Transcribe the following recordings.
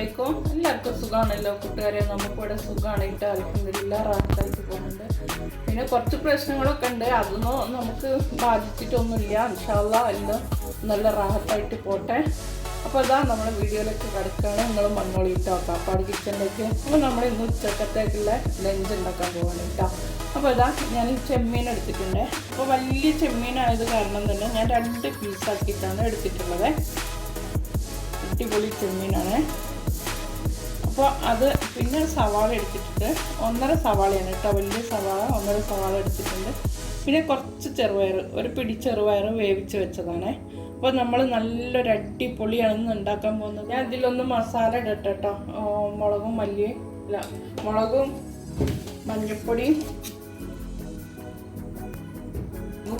അസ്സലാമലൈക്കും. എല്ലാവർക്കും സുഖമാണല്ലോ കൂട്ടുകാരെ നമുക്കിവിടെ സുഖമാണ് ഇട്ട് അലക്കുന്നില്ല റാത്തായിട്ട് പോകുന്നുണ്ട്. പിന്നെ കുറച്ച് പ്രശ്നങ്ങളൊക്കെ ഉണ്ട്. അതൊന്നും നമുക്ക് ബാധിച്ചിട്ടൊന്നുമില്ല. ഇൻഷാല്ല എല്ലാം നല്ല റാഹത്തായിട്ട് പോട്ടെ. അപ്പോൾ അതാ നമ്മുടെ വീഡിയോയിലേക്ക് കിടക്കുകയാണ് നിങ്ങൾ മണ്ണോളിട്ടോ കാപ്പാട് കിച്ചണിലേക്ക്. അപ്പോൾ നമ്മൾ ഇന്ന് ഉച്ചക്കത്തേക്കുള്ള ലഞ്ച് ഉണ്ടാക്കാൻ പോവാണ് കേട്ടോ അപ്പോൾ അതാ ഞാൻ ചെമ്മീൻ എടുത്തിട്ടുണ്ട്. അപ്പോൾ വലിയ ചെമ്മീനായത് കാരണം തന്നെ ഞാൻ രണ്ട് പീസാക്കിയിട്ടാണ് എടുത്തിട്ടുള്ളത്. അടിപൊളി ചെമ്മീനാണ്. അപ്പോൾ അത് പിന്നെ സവാള എടുത്തിട്ടുണ്ട്. ഒന്നര സവാളയാണ് കേട്ടോ. വലിയ സവാള ഒന്നര സവാള എടുത്തിട്ടുണ്ട്. പിന്നെ കുറച്ച് ചെറുപയർ ഒരു പിടി ചെറുപയർ വേവിച്ച് വെച്ചതാണ്. അപ്പോൾ നമ്മൾ നല്ലൊരു അടിപൊളിയാണ് ഇന്ന് ഉണ്ടാക്കാൻ പോകുന്നത്. ഞാൻ ഇതിലൊന്ന് മസാല ഇടട്ടെ കേട്ടോ. മുളകും മല്ലിയും മുളകും മഞ്ഞൾപ്പൊടിയും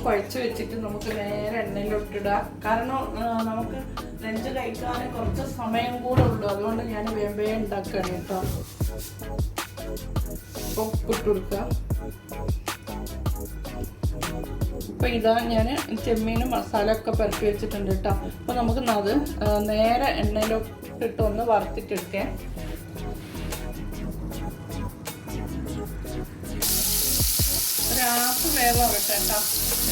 കുഴച്ച് വെച്ചിട്ട് നമുക്ക് നേരെ എണ്ണയിലോട്ടിടുക കാരണം നമുക്ക് ലഞ്ച് കഴിക്കാൻ കുറച്ച് സമയം കൂടെ ഉള്ളൂ. അതുകൊണ്ട് ഞാൻ വേമ്പേ ഉണ്ടാക്കുകയാണ് കേട്ടോ. ഉപ്പിട്ട് കൊടുക്കുക അപ്പോൾ ഇതാ ഞാൻ ചെമ്മീനും മസാല ഒക്കെ പരത്തി വെച്ചിട്ടുണ്ട് കേട്ടോ. അപ്പോൾ നമുക്ക് അത് നേരെ എണ്ണയിലോട്ടിട്ട് ഒന്ന് വറുത്തിട്ടെടുക്കാം. ഒരു ഹാഫ് വേവാകട്ടെ കേട്ടോ.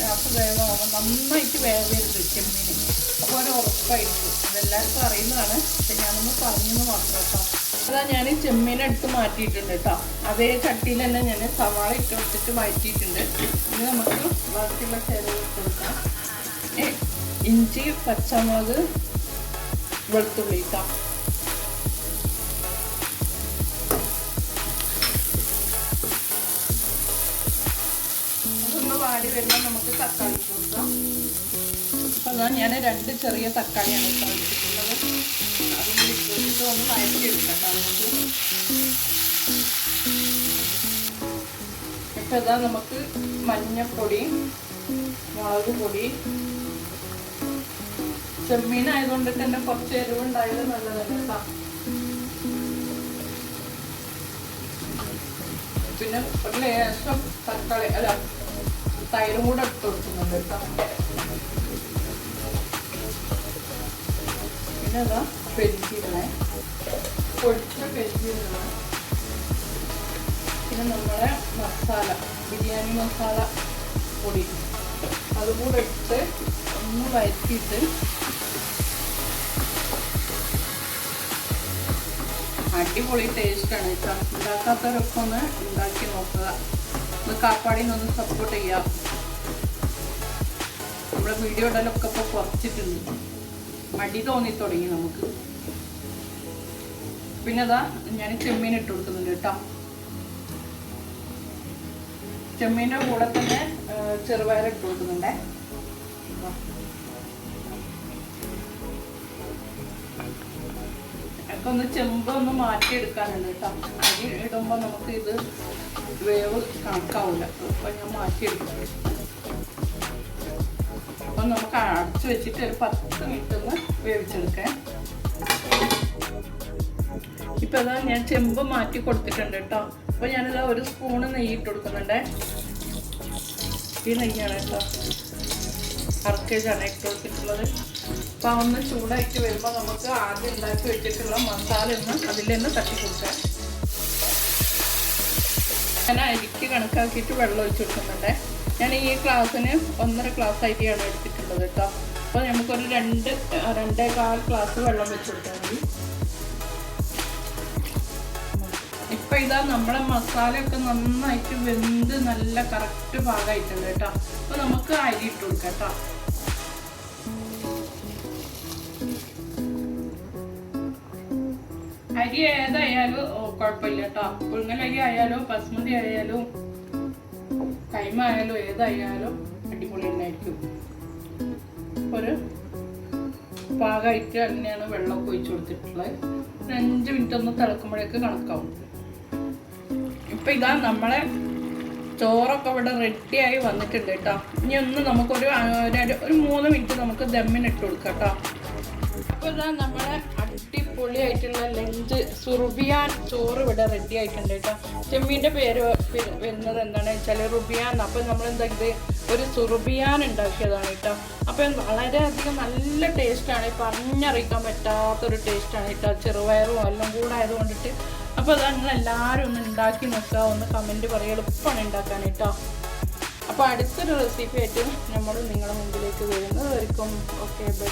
ഹാഫ് വേവാകും നന്നായിട്ട് വേവരുത് ചെമ്മീൻ അപ്പോൾ ഒരു ഉറപ്പായിരിക്കും ഇതെല്ലാവർക്കും അറിയുന്നതാണ്. പക്ഷെ ഞാനൊന്ന് പറഞ്ഞെന്ന് മാത്രം കേട്ടോ. അതാ ഞാൻ ചെമ്മീൻ എടുത്ത് മാറ്റിയിട്ടുണ്ട് കേട്ടോ. അതേ ചട്ടിയിൽ തന്നെ ഞാൻ സവാള ഇട്ട് വെച്ചിട്ട് മാറ്റിയിട്ടുണ്ട്. ഇനി നമുക്ക് ബാക്കിയുള്ള ചേരുവ കൊടുക്കാം. ഇഞ്ചി പച്ചമുളക് വെളുത്തുള്ളി കേട്ടോ. വാടി വരുമ്പോൾ നമുക്ക് തക്കാളി കൊടുക്കാം. അപ്പോൾ അതാ ഞാൻ രണ്ട് ചെറിയ തക്കാളിയാണ് ഇട്ട് വെച്ചിട്ടുള്ളത് അതും കൂടി ഇട്ട് വെച്ചിട്ട് ഒന്ന് നമുക്ക്. ഇതാ നമുക്ക് മഞ്ഞപ്പൊടി മുളക് പൊടി ചെമ്മീനായതുകൊണ്ട് തന്നെ കുറച്ച് എരിവുണ്ടായത് നല്ലതല്ല പിന്നെ ഒരു ലേശം തക്കാളി അല്ല തൈരും കൂടെ ഇട്ട് കൊടുക്കുന്നുണ്ട് കേട്ടോ. പിന്നെ അതാ പെരിഞ്ചീരനെ പൊടിച്ച പെരിഞ്ചീരനെ പിന്നെ നമ്മുടെ മസാല ബിരിയാണി മസാല പൊടി. അതും കൂടെ ഇട്ട് ഒന്ന് വഴറ്റിയിട്ട് അടിപൊളി ടേസ്റ്റാണ് കേട്ടോ. ഉണ്ടാക്കാത്തവരൊക്കെ ഒന്ന് ഉണ്ടാക്കി നോക്കുക. കാപ്പാടിനെ ഒന്ന് സപ്പോർട്ട് ചെയ്യാം. നമ്മുടെ വീഡിയോ ഇടലൊക്കെ ഇപ്പോൾ കുറച്ചിട്ടുണ്ട്. മടി തോന്നി തുടങ്ങി നമുക്ക്. പിന്നെ അതാ ഞാൻ ചെമ്മീൻ ഇട്ട് കൊടുക്കുന്നുണ്ട് കേട്ടോ. ചെമ്മീന്റെ കൂടെ തന്നെ ചെറുപയർ ഇട്ട് കൊടുക്കുന്നുണ്ടേ. ഒക്കെ ഒന്ന് ചെമ്പ് ഒന്ന് മാറ്റിയെടുക്കാനുണ്ട് കേട്ടോ. അരി ഇടുമ്പോൾ നമുക്ക് ഇത് വേവ് കണക്കാവില്ല അപ്പം ഞാൻ മാറ്റിയെടുക്കാം. അപ്പം നമുക്ക് അടച്ച് വെച്ചിട്ട് ഒരു പത്ത് മിനിറ്റ് ഒന്ന് വേവിച്ചെടുക്കാം. ഇപ്പം അതാ ഞാൻ ചെമ്പ് മാറ്റി കൊടുത്തിട്ടുണ്ട് കേട്ടോ. അപ്പോൾ ഞാനിതാ ഒരു സ്പൂണ് നെയ്യ് ഇട്ട് കൊടുക്കുന്നുണ്ടേ. ഈ നെയ്യാണ് കേട്ടോ അർക്കേജാണ് ഇട്ട് കൊടുത്തിട്ടുള്ളത്. അപ്പോൾ ഒന്ന് ചൂടായിട്ട് വരുമ്പോൾ നമുക്ക് ആദ്യം ഉണ്ടാക്കി വെച്ചിട്ടുള്ള മസാല ഒന്ന് അതിൽ നിന്ന് തട്ടി കൊടുക്കാം. ഞാൻ അരിക്ക് കണക്കാക്കിയിട്ട് വെള്ളം ഒഴിച്ചു കൊടുക്കുന്നുണ്ട്. ഞാൻ ഈ ക്ലാസ്സിന് ഒന്നര ക്ലാസ് അരിയാണ് എടുത്തിട്ടുള്ളത് കേട്ടോ. അപ്പോൾ നമുക്കൊരു രണ്ട് രണ്ടേ കാൽ ക്ലാസ് വെള്ളം വെച്ച് കൊടുത്താൽ മതി. ഇപ്പൊ ഇതാ നമ്മുടെ മസാലയൊക്കെ നന്നായിട്ട് വെന്ത് നല്ല കറക്റ്റ് പാകമായിട്ടുണ്ട് കേട്ടോ. അപ്പോൾ നമുക്ക് അരി ഇട്ട് കൊടുക്കാം കേട്ടോ. അരി ഏതായാലും കുഴപ്പമില്ല കേട്ടോ. പുഴുങ്ങലരി ആയാലും ബസ്മതി ആയാലും കൈമ ആയാലും ഏതായാലും അടിപൊളി തന്നെയായിരിക്കും. ഒരു പാകമായിട്ട് തന്നെയാണ് വെള്ളമൊക്കെ ഒഴിച്ചു കൊടുത്തിട്ടുള്ളത്. ഒരു അഞ്ച് മിനിറ്റ് ഒന്ന് തിളക്കുമ്പോഴേക്ക് കണക്കാവും. ഇപ്പൊ ഇതാ നമ്മളെ ചോറൊക്കെ ഇവിടെ റെഡിയായി വന്നിട്ടുണ്ട് കേട്ടോ. ഇനി ഒന്ന് നമുക്കൊരു ഒരു മൂന്ന് മിനിറ്റ് നമുക്ക് ദമ്മിനിട്ട് കൊടുക്കാം കേട്ടോ. അപ്പൊ ഇതാ അടിപൊളിയായിട്ടുള്ള ലഞ്ച് സുറുബിയാൻ ചോറ് ഇവിടെ റെഡി ആയിട്ടുണ്ട് കേട്ടോ. ചെമ്മീന്റെ പേര് വരുന്നത് എന്താണ് വെച്ചാൽ റുബിയാൻ. അപ്പം നമ്മൾ എന്താ ഇത്? ഒരു സുറുബിയാൻ ഉണ്ടാക്കിയതാണ് കേട്ടോ. അപ്പം വളരെയധികം നല്ല ടേസ്റ്റാണ്. പറഞ്ഞറിയിക്കാൻ പറ്റാത്തൊരു ടേസ്റ്റാണ് കേട്ടോ. ചെറുപയറും എല്ലാം കൂടെ ആയതുകൊണ്ടിട്ട്. അപ്പോൾ അത് നിങ്ങൾ എല്ലാവരും ഒന്ന് ഉണ്ടാക്കി നോക്കുക. ഒന്ന് കമന്റ് പറയുക എളുപ്പമാണ് ഉണ്ടാക്കാൻ കേട്ടോ. അപ്പോൾ അടുത്തൊരു റെസിപ്പി ആയിട്ട് നമ്മൾ നിങ്ങളുടെ മുമ്പിലേക്ക് വരുന്നതായിരിക്കും. Okay bye